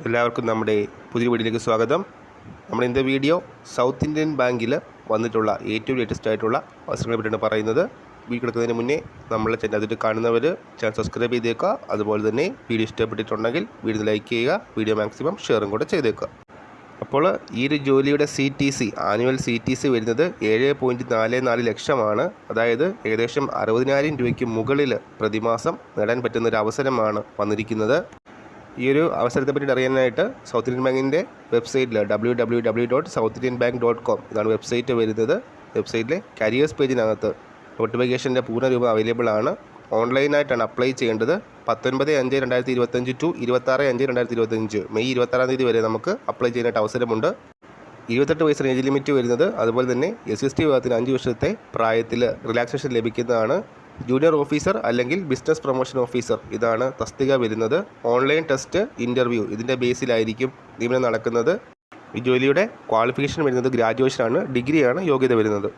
എല്ലാവർക്കും നമ്മുടെ പുതിയ വീഡിയോയിലേക്ക് സ്വാഗതം. നമ്മൾ ഇന്നത്തെ വീഡിയോ സൗത്ത് ഇന്ത്യൻ ബാങ്കിൽ വന്നിട്ടുള്ള ഏറ്റവും ലേറ്റസ്റ്റ് ആയിട്ടുള്ള അവസരങ്ങളെ പറ്റിയാണ് പറയുന്നത്. വീഡിയോ കിടക്കുന്നതിന് മുന്നേ നമ്മളെ ചാനൽ അതിൽ കാണുന്നവർ ചാനൽ സബ്സ്ക്രൈബ് ചെയ്തേക്കുക. അതുപോലെ തന്നെ വീഡിയോ ഇഷ്ടപ്പെട്ടിട്ടുണ്ടെങ്കിൽ വീഡിയോ ലൈക്ക് ചെയ്യുക വീഡിയോ മാക്സിമം ഷെയറും കൂടെ ചെയ്തേക്കുക. അപ്പോൾ ഈ ഒരു ജോലിയുടെ C T C annual C T C വരുന്നത് ഏഴ് പോയിന്റ് നാല് നാല് ലക്ഷമാണ്. അതായത് ഏകദേശം അറുപതിനായിരം രൂപയ്ക്ക് മുകളിൽ പ്രതിമാസം നേടാൻ പറ്റുന്ന ഒരു അവസരമാണ് വന്നിരിക്കുന്നത്. ഈ ഒരു അവസരത്തെ പറ്റി അറിയാനായിട്ട് സൗത്ത് ഇന്ത്യൻ ബാങ്കിന്റെ വെബ്സൈറ്റിൽ W W W dot South Indian bank dot com ഇതാണ് വെബ്സൈറ്റ് വരുന്നത്. വെബ്സൈറ്റിലെ കരിയേഴ്സ് പേജിനകത്ത് നോട്ടിഫിക്കേഷന്റെ പൂർണരൂപം അവൈലബിൾ ആണ്. ഓൺലൈനായിട്ടാണ് അപ്ലൈ ചെയ്യേണ്ടത്. പത്തൊൻപത് അഞ്ച് രണ്ടായിരത്തി ഇരുപത്തഞ്ച് ടു ഇരുപത്താറ് അഞ്ച് രണ്ടായിരത്തി ഇരുപത്തഞ്ച് മെയ് ഇരുപത്താറാം തീയതി വരെ നമുക്ക് അപ്ലൈ ചെയ്യാനായിട്ട് അവസരമുണ്ട്. ഇരുപത്തെട്ട് വയസ്സിന് ഏജ് ലിമിറ്റ് വരുന്നത്. അതുപോലെ തന്നെ എസ് എസ് ടി വിഭാഗത്തിന് അഞ്ച് വർഷത്തെ പ്രായത്തിൽ റിലാക്സേഷൻ ലഭിക്കുന്നതാണ്. ജൂനിയർ ഓഫീസർ അല്ലെങ്കിൽ ബിസിനസ് പ്രൊമോഷൻ ഓഫീസർ. ഇതാണ് തസ്തിക വരുന്നത്. ഓൺലൈൻ ടെസ്റ്റ് ഇന്റർവ്യൂ ഇതിന്റെ ബേസിലായിരിക്കും നിയമനം നടക്കുന്നത്. ഈ ജോലിയുടെ ക്വാളിഫിക്കേഷൻ വരുന്നത് ഗ്രാജുവേഷനാണ്. ഡിഗ്രിയാണ് യോഗ്യത വരുന്നത്.